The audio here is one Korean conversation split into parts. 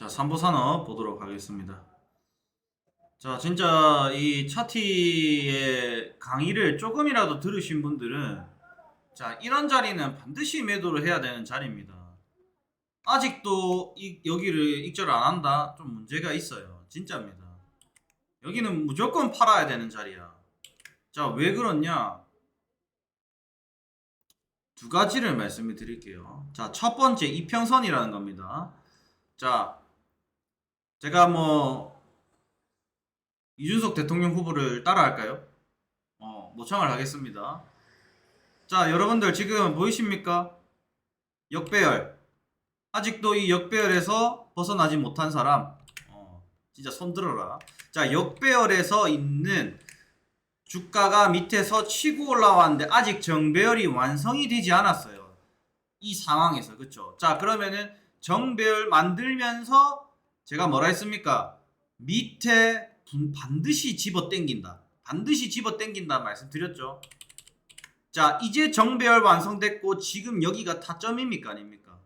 자, 삼보산업 보도록 하겠습니다. 자, 진짜 이 차티의 강의를 조금이라도 들으신 분들은 자, 이런 자리는 반드시 매도를 해야 되는 자리입니다. 아직도 이, 여기를 익절 안 한다? 좀 문제가 있어요. 진짜입니다. 여기는 무조건 팔아야 되는 자리야. 자, 왜 그렇냐? 두 가지를 말씀을 드릴게요. 자, 첫 번째 이평선이라는 겁니다. 자, 제가 뭐 이준석 대통령 후보를 따라할까요? 어, 모창을 하겠습니다. 자, 여러분들 지금 보이십니까? 역배열. 아직도 이 역배열에서 벗어나지 못한 사람. 어, 진짜 손 들어라. 자, 역배열에서 있는 주가가 밑에서 치고 올라왔는데 아직 정배열이 완성이 되지 않았어요. 이 상황에서 그쵸? 자 그러면은 정배열 만들면서 제가 뭐라 했습니까? 밑에 분- 반드시 집어 당긴다. 반드시 집어 당긴다 말씀드렸죠. 자 이제 정배열 완성됐고 지금 여기가 타점입니까 아닙니까?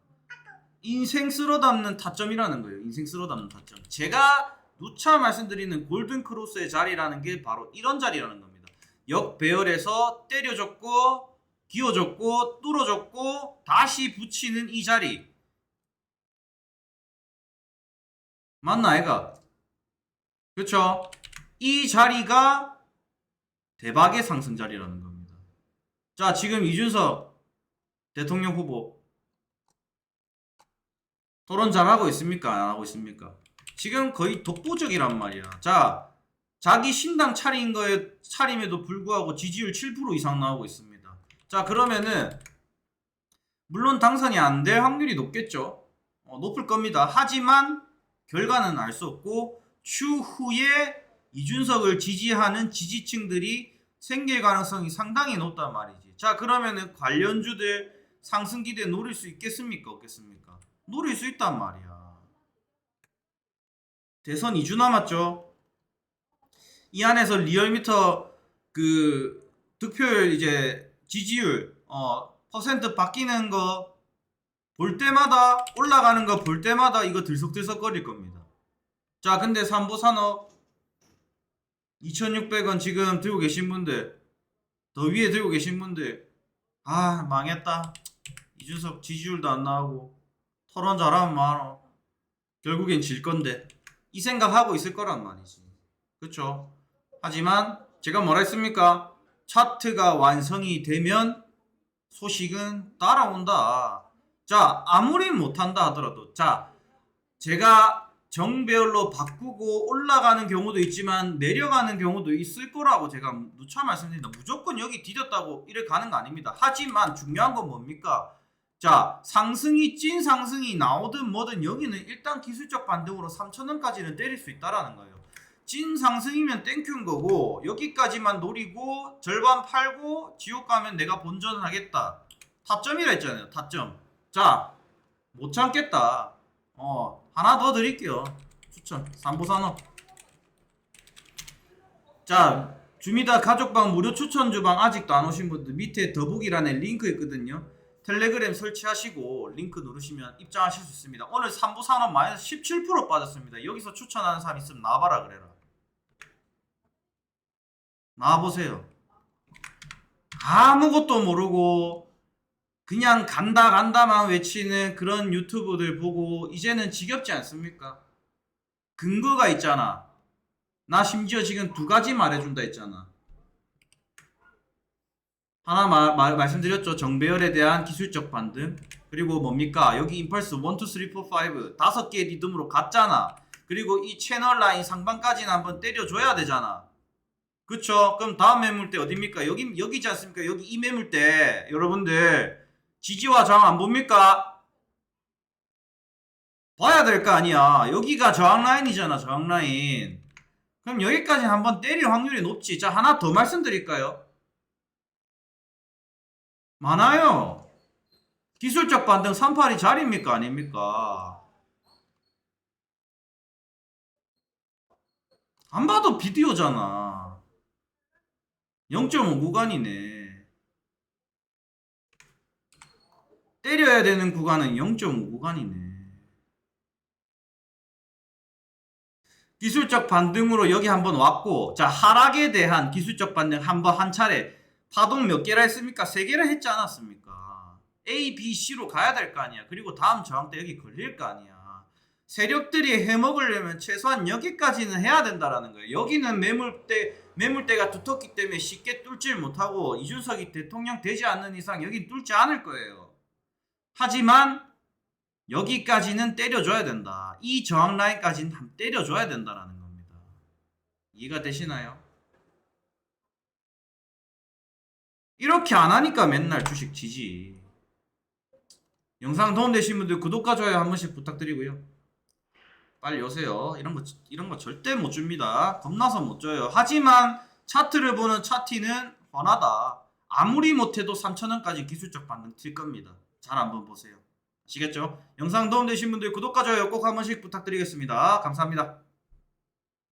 인생 쓸어 담는 타점이라는 거예요. 인생 쓸어 담는 타점. 제가 누차 말씀드리는 골든 크로스의 자리라는 게 바로 이런 자리라는 겁니다. 역 배열에서 때려줬고 기어줬고 뚫어줬고 다시 붙이는 이 자리 맞나 아이가? 그쵸? 이 자리가 대박의 상승 자리라는 겁니다. 자 지금 이준석 대통령 후보 토론 잘하고 있습니까? 안 하고 있습니까? 지금 거의 독보적이란 말이야. 자, 자기 신당 차린 거에 차림에도 불구하고 지지율 7% 이상 나오고 있습니다. 자, 그러면은 물론 당선이 안 될 확률이 높겠죠. 어, 높을 겁니다. 하지만 결과는 알 수 없고 추후에 이준석을 지지하는 지지층들이 생길 가능성이 상당히 높단 말이지. 자, 그러면은 관련주들 상승 기대 노릴 수 있겠습니까? 없겠습니까? 노릴 수 있단 말이야. 대선 2주 남았죠. 이 안에서 리얼미터 그 득표율 이제 지지율 어 퍼센트 바뀌는 거 볼 때마다 올라가는 거 볼 때마다 이거 들썩들썩 거릴 겁니다. 자, 근데 삼보산업 2,600원 지금 들고 계신 분들 더 위에 들고 계신 분들 아 망했다. 이준석 지지율도 안 나오고 토론 잘하면 많어. 결국엔 질 건데 이 생각하고 있을 거란 말이지. 그쵸? 하지만 제가 뭐라 했습니까? 차트가 완성이 되면 소식은 따라온다. 자, 아무리 못한다 하더라도 자, 제가 정배열로 바꾸고 올라가는 경우도 있지만 내려가는 경우도 있을 거라고 제가 누차 말씀드립니다. 무조건 여기 디뎠다고 이래 가는 거 아닙니다. 하지만 중요한 건 뭡니까? 자, 상승이 찐 상승이 나오든 뭐든 여기는 일단 기술적 반등으로 3,000원까지는 때릴 수 있다라는 거예요. 찐 상승이면 땡큐인 거고 여기까지만 노리고 절반 팔고 지옥 가면 내가 본전을 하겠다. 타점이라 했잖아요. 타점. 자, 못 참겠다. 어, 하나 더 드릴게요. 추천. 삼보산업. 자, 주미다 가족방 무료 추천 주방 아직도 안 오신 분들 밑에 더보기란에 링크 있거든요. 텔레그램 설치하시고 링크 누르시면 입장하실 수 있습니다. 오늘 3부 산업 마이너스 17% 빠졌습니다. 여기서 추천하는 사람 있으면 나와봐라 그래라. 나와보세요. 아무것도 모르고 그냥 간다 간다만 외치는 그런 유튜브들 보고 이제는 지겹지 않습니까? 근거가 있잖아. 나 심지어 지금 두 가지 말해준다 했잖아. 하나 말, 말, 말씀드렸죠. 정배열에 대한 기술적 반등. 그리고 뭡니까? 여기 임펄스 1, 2, 3, 4, 5 다섯 개의 리듬으로 갔잖아. 그리고 이 채널 라인 상반까지는 한번 때려줘야 되잖아. 그쵸? 그럼 다음 매물대 어딥니까? 여기, 여기지 않습니까? 여기 이 매물대. 여러분들, 지지와 저항 안 봅니까? 봐야 될 거 아니야. 여기가 저항 라인이잖아, 저항 라인. 그럼 여기까지 한번 때릴 확률이 높지. 자, 하나 더 말씀드릴까요? 많아요. 기술적 반등 38이 자리입니까? 아닙니까? 안 봐도 비디오잖아. 0.5 구간이네. 때려야 되는 구간은 0.5 구간이네. 기술적 반등으로 여기 한번 왔고 자 하락에 대한 기술적 반등 한번 한 차례 파동 몇 개라 했습니까? 세 개라 했지 않았습니까? A, B, C로 가야 될 거 아니야. 그리고 다음 저항 때 여기 걸릴 거 아니야. 세력들이 해먹으려면 최소한 여기까지는 해야 된다라는 거예요. 여기는 매물대 매물대가 두텁기 때문에 쉽게 뚫질 못하고 이준석이 대통령 되지 않는 이상 여기 뚫지 않을 거예요. 하지만 여기까지는 때려줘야 된다. 이 저항 라인까지는 한 때려줘야 된다라는 겁니다. 이해가 되시나요? 이렇게 안 하니까 맨날 주식 지지. 영상 도움되신 분들 구독과 좋아요 한 번씩 부탁드리고요. 빨리 오세요. 이런 거 이런 거 절대 못 줍니다. 겁나서 못 줘요. 하지만 차트를 보는 차티는 훤하다. 아무리 못해도 3,000원까지 기술적 반등 튈 겁니다. 잘 한번 보세요. 아시겠죠? 영상 도움되신 분들 구독과 좋아요 꼭 한 번씩 부탁드리겠습니다. 감사합니다.